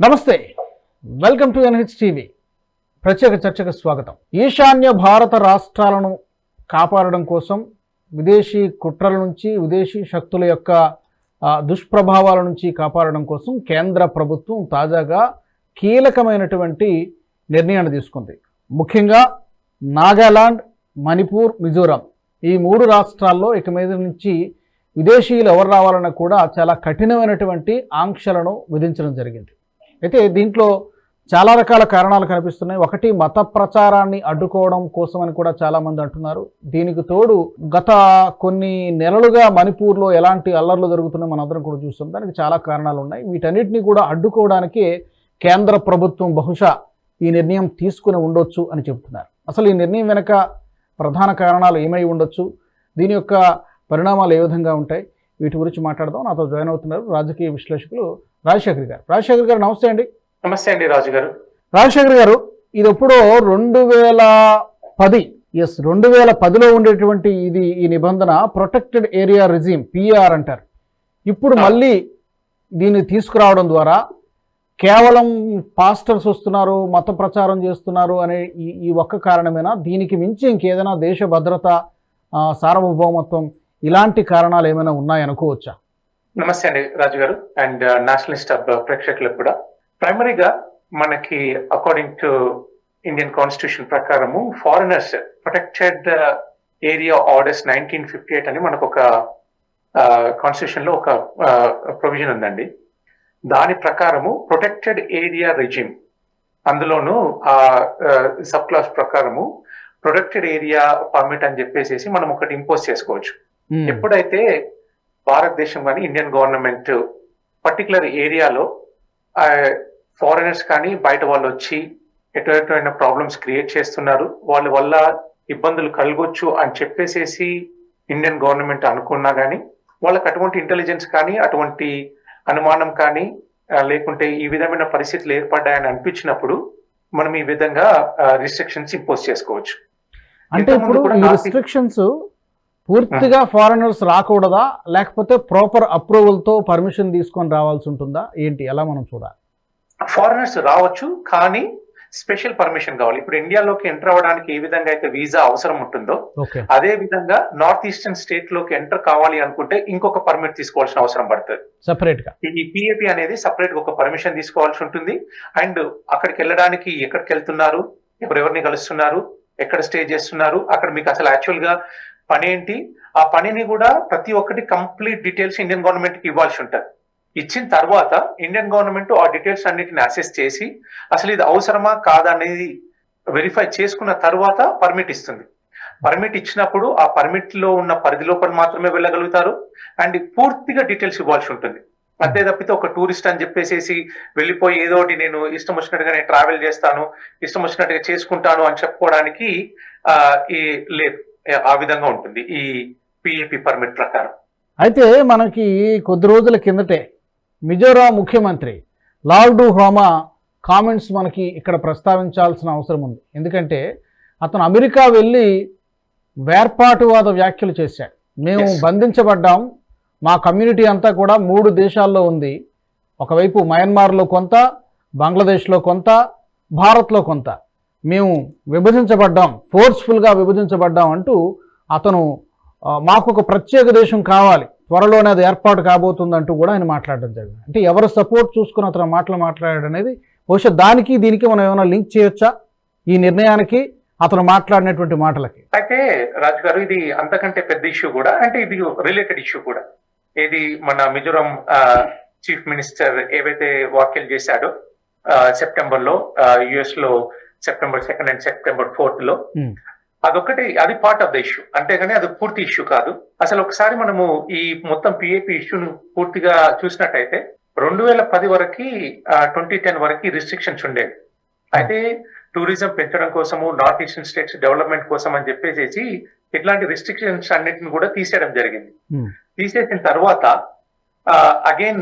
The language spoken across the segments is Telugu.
నమస్తే. వెల్కమ్ టు ఎన్హెచ్ టీవీ ప్రత్యేక చర్చకు స్వాగతం. ఈశాన్య భారత రాష్ట్రాలను కాపాడడం కోసం విదేశీ కుట్రల నుంచి విదేశీ శక్తుల యొక్క దుష్ప్రభావాల నుంచి కాపాడడం కోసం కేంద్ర ప్రభుత్వం తాజాగా కీలకమైనటువంటి నిర్ణయాన్ని తీసుకుంది. ముఖ్యంగా నాగాలాండ్ మణిపూర్ మిజోరాం ఈ మూడు రాష్ట్రాల్లో ఇక మీద నుంచి విదేశీయులు ఎవరు రావాలన్నా కూడా చాలా కఠినమైనటువంటి ఆంక్షలను విధించడం జరిగింది. అయితే దీంట్లో చాలా రకాల కారణాలు కనిపిస్తున్నాయి. ఒకటి మత ప్రచారాన్ని అడ్డుకోవడం కోసమని కూడా చాలామంది అంటున్నారు. దీనికి తోడు గత కొన్ని నెలలుగా మణిపూర్లో ఎలాంటి అల్లర్లు జరుగుతున్నాయి మనందరం కూడా చూస్తాం దానికి చాలా కారణాలు ఉన్నాయి. వీటన్నిటిని కూడా అడ్డుకోవడానికి కేంద్ర ప్రభుత్వం బహుశా ఈ నిర్ణయం తీసుకుని ఉండొచ్చు అని చెబుతున్నారు. అసలు ఈ నిర్ణయం వెనక ప్రధాన కారణాలు ఏమై ఉండొచ్చు? దీని యొక్క పరిణామాలు ఏ విధంగా ఉంటాయి? వీటి గురించి మాట్లాడదాం. నాతో జాయిన్ అవుతున్నారు రాజకీయ విశ్లేషకులు రాజశేఖర్ గారు. రాజశేఖర్ గారు నమస్తే అండి. నమస్తే అండి రాజు గారు రాజశేఖర్ గారు ఇది ఎప్పుడో రెండు వేల పది ఎస్ రెండు వేల పదిలో ఉండేటువంటి ఇది ఈ నిబంధన ప్రొటెక్టెడ్ ఏరియా రిజీమ్ పిఆర్ అంటారు. ఇప్పుడు మళ్ళీ దీన్ని తీసుకురావడం ద్వారా కేవలం పాస్టర్స్ వస్తున్నారు మత ప్రచారం చేస్తున్నారు అనే ఈ ఈ ఒక్క కారణమేనా? దీనికి మించి ఇంకేదైనా దేశ భద్రత సార్వభౌమత్వం ఇలాంటి కారణాలు ఏమైనా ఉన్నాయనుకోవచ్చా? నమస్తే అండి రాజు గారు అండ్ నేషనలిస్ట్ హబ్ ప్రేక్షకులకు కూడా. ప్రైమరీగా మనకి అకార్డింగ్ టు ఇండియన్ కాన్స్టిట్యూషన్ ప్రకారము foreigners protected area orders nineteen fifty eight అని మనకు ఒక కాన్స్టిట్యూషన్లో ఒక ప్రొవిజన్ ఉందండి. దాని ప్రకారము ప్రొటెక్టెడ్ ఏరియా రిజిమ్ అందులోను ఆ సబ్ క్లాస్ ప్రకారము ప్రొటెక్టెడ్ ఏరియా పర్మిట్ అని చెప్పేసి మనం ఒకటి ఇంపోజ్ చేసుకోవచ్చు. ఉమ్, ఎప్పుడైతే భారతదేశం కానీ ఇండియన్ గవర్నమెంట్ పర్టికులర్ ఏరియాలో ఫారినర్స్ కానీ బయట వాళ్ళు వచ్చి ఎటువంటి ప్రాబ్లమ్స్ క్రియేట్ చేస్తున్నారు. వాళ్ళ వల్ల ఇబ్బందులు కలగొచ్చు అని చెప్పేసేసి ఇండియన్ గవర్నమెంట్ అనుకున్నా కానీ వాళ్ళకి అటువంటి ఇంటెలిజెన్స్ కానీ అటువంటి అనుమానం కానీ లేకుంటే ఈ విధమైన పరిస్థితులు ఏర్పడ్డాయని అనిపించినప్పుడు మనం ఈ విధంగా రిస్ట్రిక్షన్స్ ఇంపోజ్ చేసుకోవచ్చు. అంటే ఇప్పుడు రిస్ట్రిక్షన్స్ పూర్తిగా ఫారినర్స్ రాకూడదా? లేకపోతే ప్రాపర్ అప్రూవల్తో పర్మిషన్ తీసుకొని రావాల్సి ఉంటుందా? ఏంటి? ఎలా మనం చూడాలి? ఫారినర్స్ రావచ్చు కానీ స్పెషల్ పర్మిషన్ కావాలి. ఇప్పుడు ఇండియాలోకి ఎంటర్ అవ్వడానికి ఏ విధంగా అయితే వీసా అవసరం ఉంటుందో అదే విధంగా నార్త్ ఈస్టర్న్ స్టేట్లోకి ఎంటర్ కావాలి అనుకుంటే ఇంకొక పర్మిట్ తీసుకోవాల్సిన అవసరం పడుతుంది. సెపరేట్గా. ఈ పిఏపి అనేది సపరేట్ ఒక పర్మిషన్ తీసుకోవాల్సి ఉంటుంది. అండ్ అక్కడికి వెళ్ళడానికి ఎక్కడికి వెళ్తున్నారు? ఎవరెవరిని కలుస్తున్నారు? ఎక్కడ స్టే చేస్తున్నారు? అక్కడ మీకు అసలు యాక్చువల్గా పని ఏంటి ఆ పనిని కూడా ప్రతి ఒక్కటి కంప్లీట్ డీటెయిల్స్ ఇండియన్ గవర్నమెంట్కి ఇవ్వాల్సి ఉంటుంది. ఇచ్చిన తర్వాత ఇండియన్ గవర్నమెంట్ ఆ డీటెయిల్స్ అన్నిటిని అసెస్ చేసి అసలు ఇది అవసరమా కాదా అనేది వెరిఫై చేసుకున్న తర్వాత పర్మిట్ ఇస్తుంది. పర్మిట్ ఇచ్చినప్పుడు ఆ పర్మిట్లో ఉన్న పరిధి లోపల మాత్రమే వెళ్ళగలుగుతారు. అండ్ పూర్తిగా డీటెయిల్స్ ఇవ్వాల్సి ఉంటుంది. అంతే తప్పితే ఒక టూరిస్ట్ అని చెప్పేసి వెళ్ళిపోయి ఏదో ఒకటి నేను ఇష్టం వచ్చినట్టుగా నేను ట్రావెల్ చేస్తాను ఇష్టం వచ్చినట్టుగా చేసుకుంటాను అని చెప్పుకోవడానికి ఈ లేదు. ఆ విధంగా ఉంటుంది ఈ పిఏపి పర్మిట్ ప్రకారం. అయితే మనకి కొద్ది రోజుల కిందటే మిజోరాం ముఖ్యమంత్రి లాల్డు హోమా కామెంట్స్ మనకి ఇక్కడ ప్రస్తావించాల్సిన అవసరం ఉంది. ఎందుకంటే అతను అమెరికా వెళ్ళి వేర్పాటువాద వ్యాఖ్యలు చేశాడు. మేము. బంధించబడ్డాం. మా కమ్యూనిటీ అంతా కూడా మూడు దేశాల్లో ఉంది. ఒకవైపు మయన్మార్లో కొంత బంగ్లాదేశ్లో కొంత భారత్లో కొంత. మేము విభజించబడ్డాం ఫోర్స్ఫుల్గా విభజించబడ్డాం అంటూ అతను మాకు ఒక ప్రత్యేక దేశం కావాలి త్వరలోనే అది ఏర్పాటు కాబోతుందంటూ కూడా ఆయన మాట్లాడడం జరిగింది. అంటే ఎవరు సపోర్ట్ చూసుకుని అతను మాటలు మాట్లాడాడు అనేది బహుశా దానికి దీనికి మనం ఏమైనా లింక్ చేయొచ్చా? ఈ నిర్ణయానికి అతను మాట్లాడినటువంటి మాటలకి. అయితే రాజు గారు ఇది అంతకంటే పెద్ద ఇష్యూ కూడా అంటే ఇది రిలేటెడ్ ఇష్యూ కూడా. ఇది మన మిజోరాం చీఫ్ మినిస్టర్ ఏవైతే వ్యాఖ్యలు చేశాడో సెప్టెంబర్లో యుఎస్లో సెప్టెంబర్ సెకండ్ అండ్ సెప్టెంబర్ ఫోర్త్లో. Hmm. అదొకటి అది పార్ట్ ఆఫ్ ద ఇష్యూ అంతేగాని అది పూర్తి ఇష్యూ కాదు. అసలు ఒకసారి మనము ఈ మొత్తం పిఏపి ఇష్యూను పూర్తిగా చూసినట్టయితే రెండు వేల పది వరకు ట్వంటీ టెన్ వరకు రిస్ట్రిక్షన్స్ ఉండేవి. అయితే టూరిజం పెంచడం కోసము నార్త్ ఈస్టర్న్ స్టేట్స్ డెవలప్మెంట్ కోసం అని చెప్పేసి ఇట్లాంటి రిస్ట్రిక్షన్స్ అన్నిటిని కూడా తీసేయడం జరిగింది. Hmm. తీసేసిన తర్వాత అగైన్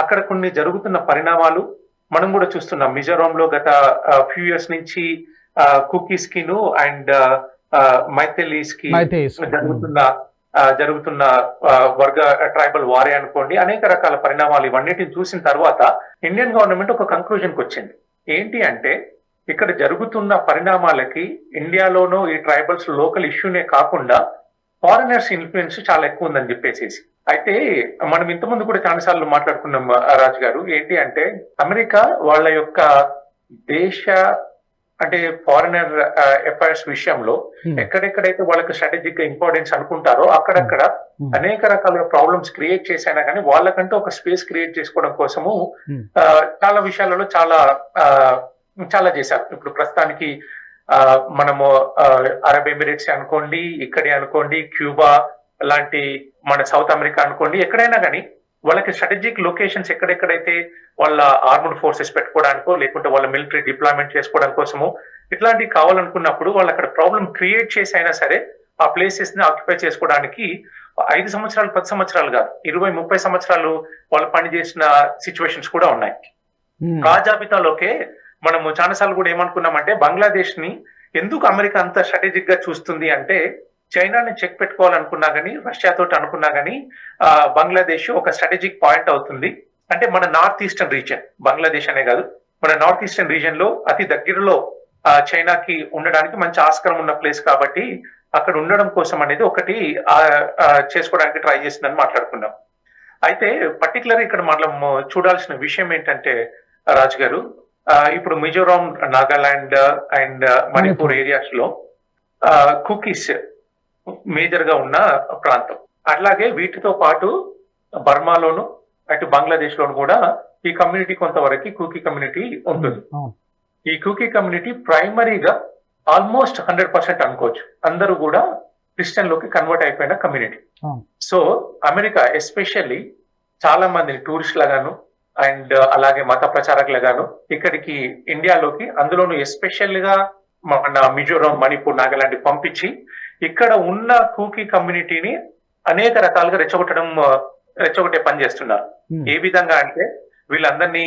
అక్కడ కొన్ని జరుగుతున్న పరిణామాలు మనం కూడా చూస్తున్నాం. మిజోరాం లో గత ఫ్యూ ఇయర్స్ నుంచి కుకీస్ కిను అండ్ మైథెలీస్కి జరుగుతున్న జరుగుతున్న వర్గ ట్రైబల్ వారే అనుకోండి అనేక రకాల పరిణామాలు ఇవన్నిటిని చూసిన తర్వాత ఇండియన్ గవర్నమెంట్ ఒక కంక్లూజన్కి వచ్చింది. ఏంటి అంటే ఇక్కడ జరుగుతున్న పరిణామాలకి ఇండియాలోనూ ఈ ట్రైబల్స్ లోకల్ ఇష్యూనే కాకుండా ఫారినర్స్ ఇన్ఫ్లుయెన్స్ చాలా ఎక్కువ ఉందని చెప్పేసి అయితే మనం ఇంతకుముందు కూడా చాలాసార్లు మాట్లాడుకున్నాం రాజు గారు ఏంటి అంటే అమెరికా వాళ్ళ యొక్క దేశ అంటే ఫారినర్ అఫైర్స్ విషయంలో Hmm. ఎక్కడెక్కడైతే వాళ్ళకి స్ట్రాటజిక్గా ఇంపార్టెన్స్ అనుకుంటారో అక్కడక్కడ Hmm. అనేక రకాల ప్రాబ్లమ్స్ క్రియేట్ చేసైనా కానీ వాళ్ళకంటూ ఒక స్పేస్ క్రియేట్ చేసుకోవడం కోసము Hmm. ఆ, చాలా విషయాలలో చాలా చాలా చేశారు ఇప్పుడు ప్రస్తుతానికి మనము అరబ్ ఎమిరేట్స్ అనుకోండి ఇక్కడే అనుకోండి క్యూబా లాంటి మన సౌత్ అమెరికా అనుకోండి ఎక్కడైనా కానీ వాళ్ళకి స్ట్రాటజిక్ లొకేషన్స్ ఎక్కడెక్కడైతే వాళ్ళ ఆర్మడ్ ఫోర్సెస్ పెట్టుకోవడానికో లేకుంటే వాళ్ళ మిలిటరీ డిప్లాయ్మెంట్ చేసుకోవడం కోసము ఇట్లాంటివి కావాలనుకున్నప్పుడు వాళ్ళు అక్కడ ప్రాబ్లం క్రియేట్ చేసి అయినా సరే ఆ ప్లేసెస్ని ఆక్యుపై చేసుకోవడానికి ఐదు సంవత్సరాలు పది సంవత్సరాలు కాదు ఇరవై ముప్పై సంవత్సరాలు వాళ్ళు పనిచేసిన సిచ్యువేషన్స్ కూడా ఉన్నాయి. ఆ జాబితాలోకే మనము చాలాసార్లు కూడా ఏమనుకున్నామంటే బంగ్లాదేశ్ని ఎందుకు అమెరికా అంత స్ట్రాటజిక్గా చూస్తుంది అంటే చైనాని చెక్ పెట్టుకోవాలనుకున్నా కానీ రష్యా తోటి అనుకున్నా కానీ బంగ్లాదేశ్ ఒక స్ట్రాటజిక్ పాయింట్ అవుతుంది. అంటే మన నార్త్ ఈస్టర్న్ రీజియన్ బంగ్లాదేశ్ అనే కాదు మన నార్త్ ఈస్టర్న్ రీజియన్లో అతి దగ్గరలో చైనాకి ఉండడానికి మంచి ఆస్కారం ఉన్న ప్లేస్ కాబట్టి అక్కడ ఉండడం కోసం అనేది ఒకటి చేసుకోవడానికి ట్రై చేసిందని మాట్లాడుకున్నాం. అయితే పర్టికులర్ ఇక్కడ మనం చూడాల్సిన విషయం ఏంటంటే రాజు గారు ఇప్పుడు మిజోరాం నాగాలాండ్ అండ్ మణిపూర్. ఏరియాస్లో కుకీస్ మేజర్గా ఉన్న ప్రాంతం. అట్లాగే వీటితో పాటు బర్మాలోను అటు బంగ్లాదేశ్ లోను కూడా ఈ కమ్యూనిటీ కొంతవరకు కుకీ కమ్యూనిటీ ఉంటుంది. ఈ కుకీ కమ్యూనిటీ ప్రైమరీగా ఆల్మోస్ట్ హండ్రెడ్ పర్సెంట్ అనుకోవచ్చు. అందరూ కూడా క్రిస్టియన్లోకి కన్వర్ట్ అయిపోయిన కమ్యూనిటీ. సో అమెరికా ఎస్పెషల్లీ చాలా మందిని టూరిస్ట్ లాగాను అండ్ అలాగే మత ప్రచారకులుగాను ఇక్కడికి ఇండియాలోకి అందులోను ఎస్పెషల్గా మన మిజోరాం మణిపూర్ నాగాలాండ్ పంపించి ఇక్కడ ఉన్న కూకీ కమ్యూనిటీని అనేక రకాలుగా రెచ్చగొట్టడం రెచ్చగొట్టే పని చేస్తున్నారు. ఏ విధంగా అంటే వీళ్ళందరినీ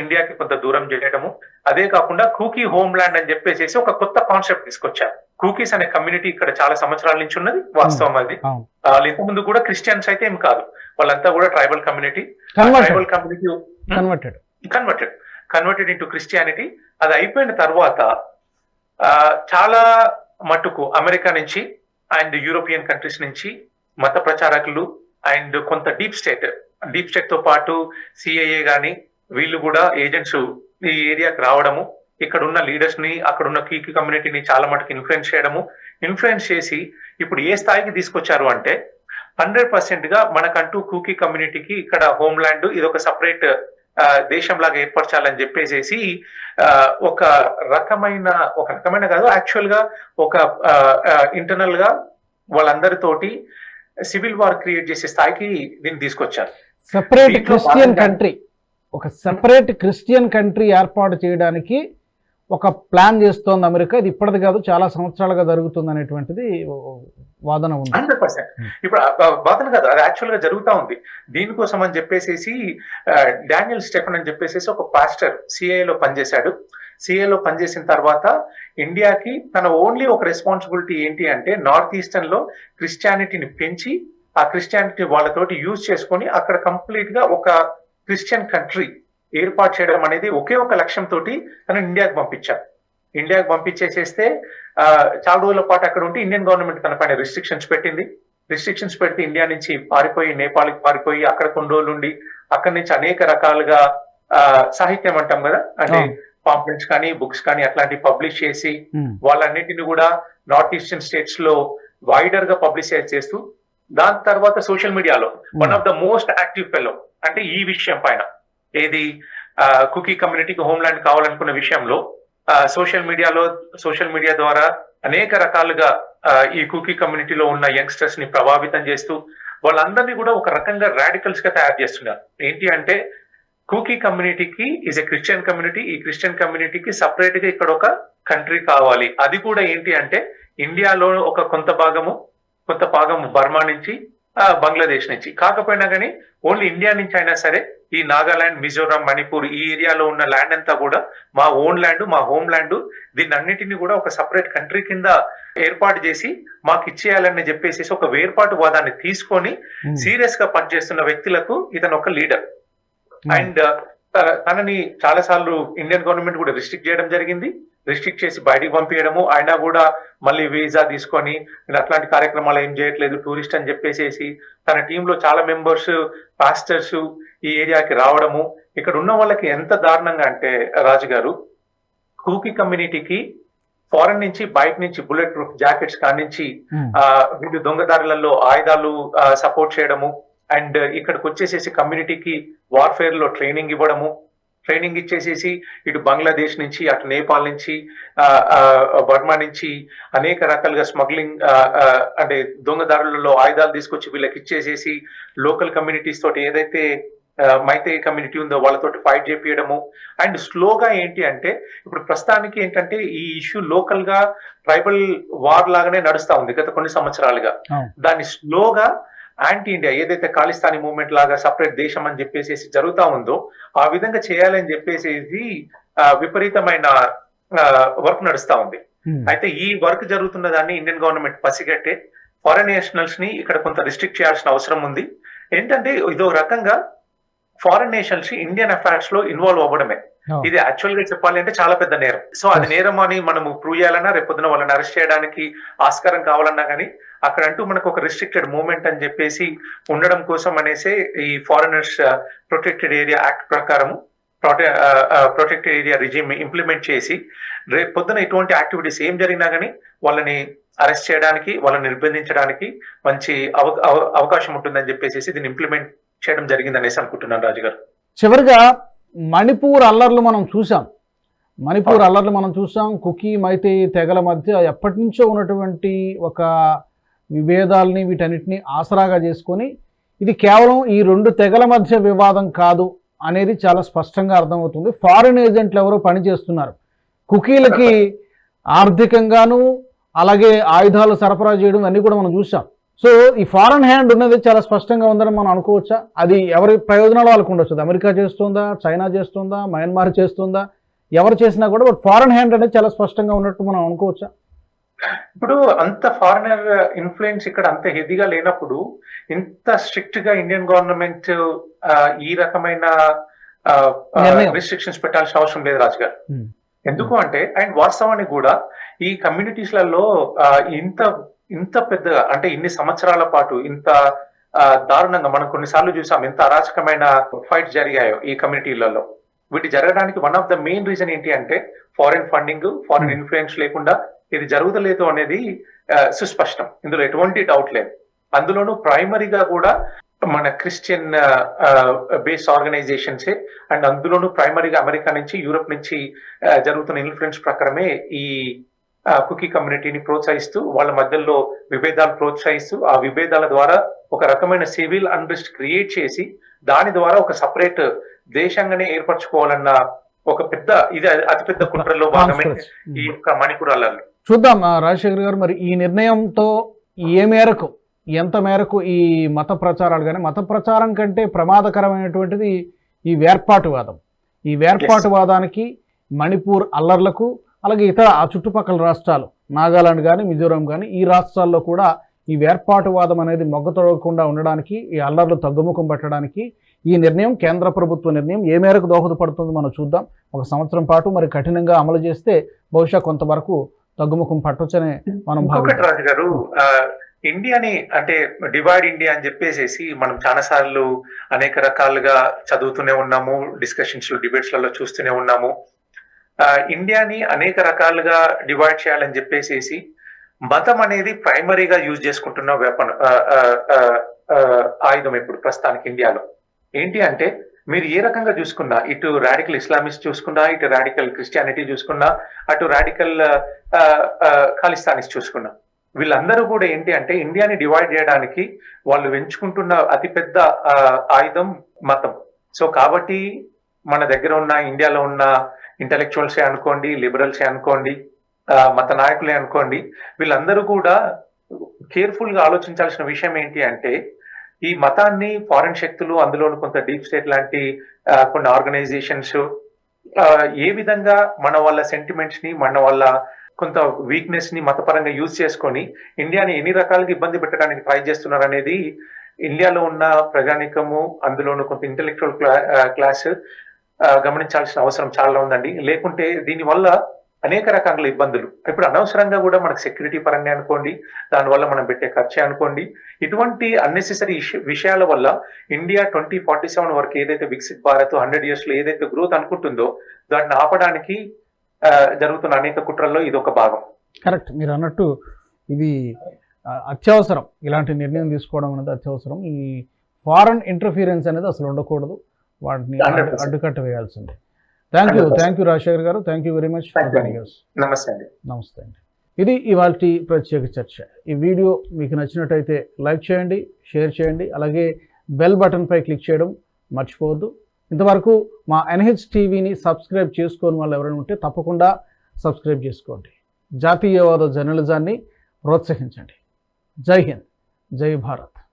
ఇండియాకి కొంత దూరం చేయడము. అదే కాకుండా కూకీ హోమ్ ల్యాండ్ అని చెప్పేసి ఒక కొత్త కాన్సెప్ట్ తీసుకొచ్చారు. కూకీస్ అనే కమ్యూనిటీ ఇక్కడ చాలా సంవత్సరాల నుంచి ఉన్నది వాస్తవం అది. వాళ్ళు ఇంతకుముందు కూడా క్రిస్టియన్స్ అయితే ఏం కాదు. వాళ్ళంతా కూడా tribal community tribal community converted converted converted into Christianity అది అయిపోయిన తర్వాత చాలా మట్టుకు అమెరికా నుంచి అండ్ యూరోపియన్ కంట్రీస్ నుంచి మత ప్రచారకులు అండ్ కొంత డీప్ స్టేట్ డీప్ స్టేట్తో పాటు సిఐఏ గాని వీళ్ళు కూడా ఏజెంట్స్ ఈ ఏరియాకి రావడము ఇక్కడ ఉన్న లీడర్స్ని అక్కడ ఉన్న కీకి కమ్యూనిటీని చాలా మటుకు ఇన్ఫ్లుయెన్స్ చేయడము ఇన్ఫ్లుయెన్స్ చేసి ఇప్పుడు ఏ స్థాయికి తీసుకొచ్చారు అంటే హండ్రెడ్ పర్సెంట్గా మనకంటూ కూకీ కమ్యూనిటీకి ఇక్కడ హోమ్ ల్యాండ్ ఇది ఒక సపరేట్ దేశంలాగా ఏర్పరచాలని చెప్పేసేసి ఒక రకమైన ఒక రకమైన కాదు యాక్చువల్గా ఒక ఇంటర్నల్గా వాళ్ళందరితోటి సివిల్ వార్ క్రియేట్ చేసే స్థాయికి దీన్ని తీసుకొచ్చారు. సెపరేట్ క్రిస్టియన్ కంట్రీ ఒక సెపరేట్ క్రిస్టియన్ కంట్రీ ఏర్పాటు చేయడానికి ఒక ప్లాన్ చేస్తోంది అమెరికా. ఇది ఇప్పటిది కాదు చాలా సంవత్సరాలుగా జరుగుతుంది అనేటువంటిది వాదన ఉంది. Hundred percent. ఇప్పుడు వాదన కాదు అది యాక్చువల్గా జరుగుతూ ఉంది. దీనికోసం అని చెప్పేసి డానియల్ స్టెఫన్ అని చెప్పేసి ఒక పాస్టర్ సిఐలో పనిచేశాడు. సిఏలో పనిచేసిన తర్వాత ఇండియాకి తన ఓన్లీ ఒక రెస్పాన్సిబిలిటీ ఏంటి అంటే నార్త్ ఈస్టర్న్లో క్రిస్టియానిటీని పెంచి ఆ క్రిస్టియానిటీ వాళ్ళతోటి యూజ్ చేసుకొని అక్కడ కంప్లీట్గా ఒక క్రిస్టియన్ కంట్రీ ఏర్పాటు చేయడం అనేది ఒకే ఒక లక్ష్యంతో తను ఇండియాకి పంపించారు. ఇండియాకి పంపించేసేస్తే ఆ, చాలా రోజుల పాటు అక్కడ ఉంటే ఇండియన్ గవర్నమెంట్ తన పైన రిస్ట్రిక్షన్స్ పెట్టింది. రిస్ట్రిక్షన్స్ పెడితే ఇండియా నుంచి పారిపోయి నేపాల్కి పారిపోయి అక్కడ కొన్ని రోజులు ఉండి అక్కడి నుంచి అనేక రకాలుగా సాహిత్యం అంటాం కదా? అంటే. పాంప్లెట్స్ కానీ బుక్స్ కానీ అట్లాంటివి పబ్లిష్ చేసి వాళ్ళన్నిటిని కూడా నార్త్ ఈస్టర్న్ స్టేట్స్లో వైడర్గా పబ్లిసైజ్ చేస్తూ దాని తర్వాత సోషల్ మీడియాలో one of the most active fellow అంటే ఈ విషయం పైన. ఏది కుకీ కమ్యూనిటీకి హోమ్లాండ్ కావాలనుకున్న విషయంలో సోషల్ మీడియాలో సోషల్ మీడియా ద్వారా అనేక రకాలుగా ఈ కుకీ కమ్యూనిటీలో ఉన్న యంగ్స్టర్స్ని ప్రభావితం చేస్తూ వాళ్ళందరినీ కూడా ఒక రకంగా రాడికల్స్గా తయారు చేస్తున్నారు. ఏంటి అంటే కుకీ కమ్యూనిటీకి ఈజ్ ఎ క్రిస్టియన్ కమ్యూనిటీ ఈ క్రిస్టియన్ కమ్యూనిటీకి సపరేట్గా ఇక్కడ ఒక కంట్రీ కావాలి. అది కూడా ఏంటి అంటే ఇండియాలో ఒక కొంత భాగము కొంత భాగం బర్మా నుంచి బంగ్లాదేశ్ నుంచి. కాకపోయినా కానీ ఓన్లీ ఇండియా నుంచి అయినా సరే ఈ నాగాలాండ్ మిజోరాం మణిపూర్ ఈ ఏరియాలో ఉన్న ల్యాండ్ అంతా కూడా మా ఓన్ ల్యాండ్ మా హోమ్ ల్యాండ్. దీన్ని అన్నిటిని కూడా ఒక సపరేట్ కంట్రీ కింద ఏర్పాటు చేసి మాకు ఇచ్చేయాలని చెప్పేసి ఒక వేర్పాటు వాదాన్ని తీసుకొని సీరియస్గా పనిచేస్తున్న వ్యక్తులకు ఇతను ఒక లీడర్. అండ్ తనని చాలా సార్లు ఇండియన్ గవర్నమెంట్ కూడా రిస్ట్రిక్ట్ చేయడం జరిగింది. రిస్ట్రిక్ట్ చేసి బయటికి పంపించడము ఆయన కూడా మళ్ళీ వీసా తీసుకొని నేను అట్లాంటి కార్యక్రమాలు ఏం చేయట్లేదు టూరిస్ట్ అని చెప్పేసేసి తన టీంలో చాలా మెంబర్స్ పాస్టర్స్ ఈ ఏరియాకి రావడము. ఇక్కడ ఉన్న వాళ్ళకి ఎంత దారుణంగా అంటే రాజు గారు కూకీ కమ్యూనిటీకి ఫారెన్ నుంచి బయట నుంచి బుల్లెట్ ప్రూఫ్ జాకెట్స్ కానించి ఆ వీళ్ళు దొంగదారులలో ఆయుధాలు సపోర్ట్ చేయడము. అండ్ ఇక్కడికి వచ్చేసేసి కమ్యూనిటీకి వార్ఫేర్లో ట్రైనింగ్ ఇవ్వడము. ట్రైనింగ్ ఇచ్చేసేసి ఇటు బంగ్లాదేశ్ నుంచి అటు నేపాల్ నుంచి బర్మా నుంచి అనేక రకాలుగా స్మగ్లింగ్ అంటే దొంగదారులలో ఆయుధాలు తీసుకొచ్చి వీళ్ళకి ఇచ్చేసేసి లోకల్ కమ్యూనిటీస్ తోటి ఏదైతే మైతే కమ్యూనిటీ ఉందో వాళ్ళతోటి ఫైట్ చేపియడము అండ్ స్లోగా ఏంటి అంటే ఇప్పుడు ప్రస్తుతానికి ఏంటంటే ఈ ఇష్యూ లోకల్గా ట్రైబల్ వార్ లాగానే నడుస్తా ఉంది గత కొన్ని సంవత్సరాలుగా. దాన్ని స్లోగా యాంటీ ఇండియా ఏదైతే ఖాళిస్తానీ మూవ్మెంట్ లాగా సపరేట్ దేశం అని చెప్పేసి జరుగుతా ఉందో ఆ విధంగా చేయాలని చెప్పేసి విపరీతమైన వర్క్ నడుస్తా ఉంది. ఉమ్, అయితే ఈ వర్క్ జరుగుతున్న దాన్ని ఇండియన్ గవర్నమెంట్ పసిగట్టే ఫారెన్ నేషనల్స్ని ఇక్కడ కొంత రిస్ట్రిక్ట్ చేయాల్సిన అవసరం ఉంది. ఏంటంటే ఇదో రకంగా ఫారెన్ నేషనల్స్ ఇండియన్ అఫైర్స్లో ఇన్వాల్వ్ అవ్వడమే. ఇది యాక్చువల్గా చెప్పాలి అంటే చాలా పెద్ద నేరం. సో అది. నేరం అని మనము ప్రూవ్ చేయాలన్నా రేపొద్దున వాళ్ళని అరెస్ట్ చేయడానికి ఆస్కారం కావాలన్నా కానీ అక్కడ అంటూ మనకు ఒక రిస్ట్రిక్టెడ్ మూవ్మెంట్ అని చెప్పేసి ఉండడం కోసం అనేసి ఈ ఫారినర్స్ ప్రొటెక్టెడ్ ఏరియా యాక్ట్ ప్రకారము ప్రొటెక్టెడ్ ఏరియా రిజిమ్ ఇంప్లిమెంట్ చేసి రేపు పొద్దున ఇటువంటి యాక్టివిటీస్ ఏం జరిగినా కానీ వాళ్ళని అరెస్ట్ చేయడానికి వాళ్ళని నిర్బంధించడానికి మంచి అవ- అవ- అవకాశం ఉంటుందని చెప్పేసి దీన్ని ఇంప్లిమెంట్ చేయడం జరిగింది అనేసి అనుకుంటున్నాను రాజు గారు చివరిగా మణిపూర్ అల్లర్లు మనం చూసాం మణిపూర్ అల్లర్లు మనం చూసాం కుకీ మైతే తెగల మధ్య ఎప్పటి నుంచో ఉన్నటువంటి ఒక విభేదాలని వీటన్నిటిని ఆసరాగా చేసుకొని ఇది కేవలం ఈ రెండు తెగల మధ్య వివాదం కాదు అనేది చాలా స్పష్టంగా అర్థమవుతుంది. ఫారిన్ ఏజెంట్లు ఎవరో పనిచేస్తున్నారు కుకీలకి ఆర్థికంగాను అలాగే ఆయుధాలు సరఫరా చేయడం అన్నీ కూడా మనం చూసాం సో ఈ ఫారెన్ హ్యాండ్ ఉన్నది చాలా స్పష్టంగా ఉందని మనం అనుకోవచ్చా? అది ఎవరి ప్రయోజనాలు వాళ్ళకు ఉండొచ్చు. అమెరికా చేస్తుందా? చైనా చేస్తుందా? మయన్మార్ చేస్తుందా? ఎవరు చేసినా కూడా బట్ ఫారెన్ హ్యాండ్ అనేది చాలా స్పష్టంగా ఉన్నట్టు మనం అనుకోవచ్చా? ఇప్పుడు అంత ఫారినర్ ఇన్ఫ్లుయెన్స్ ఇక్కడ అంత హెవీగా లేనప్పుడు ఇంత స్ట్రిక్ట్గా ఇండియన్ గవర్నమెంట్ ఈ రకమైన. రిస్ట్రిక్షన్స్ పెట్టాల్సిన అవసరం లేదు రాజు గారు. ఎందుకు అంటే అండ్ వాస్తవానికి కూడా ఈ కమ్యూనిటీస్లలో ఆ, ఇంత ఇంత పెద్దగా అంటే ఇన్ని సంవత్సరాల పాటు ఇంత దారుణంగా మనం కొన్నిసార్లు చూసాం ఎంత అరాచకమైన ఫైట్స్ జరిగాయో ఈ కమ్యూనిటీలలో. వీటి జరగడానికి one of the main reason ఏంటి అంటే ఫారిన్ ఫండింగ్ ఫారిన్ ఇన్ఫ్లుయెన్స్ లేకుండా ఇది జరుగుతలేదు అనేది సుస్పష్టం. ఇందులో ఎటువంటి డౌట్ లేదు. అందులోనూ ప్రైమరీగా కూడా మన క్రిస్టియన్ బేస్డ్ ఆర్గనైజేషన్స్ అండ్ అందులోనూ ప్రైమరీగా అమెరికా నుంచి యూరోప్ నుంచి జరుగుతున్న ఇన్ఫ్లుయెన్స్ ప్రకారమే ఈ కుకీ కమ్యూనిటీని ప్రోత్సహిస్తూ వాళ్ళ మధ్యలో విభేదాలు ప్రోత్సహిస్తూ ఆ విభేదాల ద్వారా ఒక రకమైన సివిల్ అన్రెస్ట్ క్రియేట్ చేసి దాని ద్వారా ఒక సపరేట్ దేశంగానే ఏర్పరచుకోవాలన్న ఒక పెద్ద ఇది అతిపెద్ద కుట్రలో భాగమే. ఈ యొక్క మణిపూర్ అల్లర్లు చూద్దాం రాజశేఖర్ గారు మరి ఈ నిర్ణయంతో ఏ మేరకు ఎంత మేరకు ఈ మత ప్రచారాలు కానీ మత ప్రచారం కంటే ప్రమాదకరమైనటువంటిది ఈ వేర్పాటువాదం. ఈ వేర్పాటువాదానికి మణిపూర్ అల్లర్లకు అలాగే ఇతర ఆ చుట్టుపక్కల రాష్ట్రాలు నాగాలాండ్ కానీ మిజోరాం కానీ ఈ రాష్ట్రాల్లో కూడా ఈ వేర్పాటువాదం అనేది మొగ్గతొడగకుండా ఉండడానికి ఈ అల్లర్లు తగ్గుముఖం పట్టడానికి ఈ నిర్ణయం కేంద్ర ప్రభుత్వ నిర్ణయం ఏ మేరకు దోహదపడుతుందో మనం చూద్దాం. ఒక సంవత్సరం పాటు మరి కఠినంగా అమలు చేస్తే బహుశా కొంతవరకు తగ్గుముఖం పట్టొచ్చనే మనం రాజు గారు ఇండియాని అంటే డివైడ్ ఇండియా అని చెప్పేసి మనం చాలా సార్లు అనేక రకాలుగా చదువుతూనే ఉన్నాము డిస్కషన్స్లో డిబేట్స్లలో చూస్తూనే ఉన్నాము. ఇండియాని అనేక రకాలుగా డివైడ్ చేయాలని చెప్పేసి మతం అనేది ప్రైమరీగా యూజ్ చేసుకుంటున్న వెపన్ ఆయుధం ఇప్పుడు ప్రస్తుతానికి ఇండియాలో. ఏంటి అంటే మీరు ఏ రకంగా చూసుకున్నా ఇటు రాడికల్ ఇస్లామిస్ట్ చూసుకున్నా ఇటు రాడికల్ క్రిస్టియానిటీ చూసుకున్నా అటు రాడికల్ ఖాలిస్తానిస్ చూసుకున్నా వీళ్ళందరూ కూడా ఏంటి అంటే ఇండియాని డివైడ్ చేయడానికి వాళ్ళు ఎంచుకుంటున్న అతిపెద్ద ఆయుధం మతం. సో కాబట్టి మన దగ్గర ఉన్న ఇండియాలో ఉన్న ఇంటలెక్చువల్సే అనుకోండి లిబరల్సే అనుకోండి మత నాయకులే అనుకోండి వీళ్ళందరూ కూడా కేర్ఫుల్గా ఆలోచించాల్సిన విషయం ఏంటి అంటే ఈ మతాన్ని ఫారిన్ శక్తులు అందులో కొంత డీప్ స్టేట్ లాంటి కొన్ని ఆర్గనైజేషన్స్ ఏ విధంగా మన వాళ్ళ సెంటిమెంట్స్ని మన వాళ్ళ కొంత వీక్నెస్ని మతపరంగా యూజ్ చేసుకొని ఇండియాని ఎన్ని రకాలుగా ఇబ్బంది పెట్టడానికి ట్రై చేస్తున్నారు అనేది ఇండియాలో ఉన్న ప్రజానికము అందులోను కొంత ఇంటెలెక్చువల్ క్లాస్ గమనించాల్సిన అవసరం చాలా ఉందండి. లేకుంటే దీని వల్ల అనేక రకాల ఇబ్బందులు. ఇప్పుడు అనవసరంగా కూడా మనకు సెక్యూరిటీ పరంగా అనుకోండి దానివల్ల మనం పెట్టే ఖర్చే అనుకోండి ఇటువంటి అన్నెసెసరీ విషయాల వల్ల ఇండియా ట్వంటీ ఫార్టీ సెవెన్ వరకు ఏదైతే వికసిత్ భారత్ హండ్రెడ్ ఇయర్స్లో ఏదైతే గ్రోత్ అనుకుంటుందో దాన్ని ఆపడానికి జరుగుతున్న అనేక కుట్రల్లో ఇది ఒక భాగం. కరెక్ట్. మీరు అన్నట్టు ఇది అత్యవసరం. ఇలాంటి నిర్ణయం తీసుకోవడం అనేది అత్యవసరం. ఈ ఫారెన్ ఇంటర్ఫీరెన్స్ అనేది అసలు ఉండకూడదు. వాటిని అడ్డు 100%. అడ్డుకట్ట వేయాల్సిందే. Thank you 100%. Thank you Rajasekhar గారు. Thank you very much. నమస్తే అండి. నమస్తే అండి. ఇది ఇవాళ ప్రత్యేక చర్చ. ఈ వీడియో మీకు నచ్చినట్టయితే లైక్ చేయండి షేర్ చేయండి అలాగే బెల్ బటన్పై క్లిక్ చేయడం మర్చిపోవద్దు. ఇంతవరకు మా ఎన్హెచ్ టీవీని సబ్స్క్రైబ్ చేసుకోని వాళ్ళు ఎవరైనా ఉంటే తప్పకుండా సబ్స్క్రైబ్ చేసుకోండి. జాతీయవాద జర్నలిజాన్ని ప్రోత్సహించండి. జై హింద్. జై భారత్.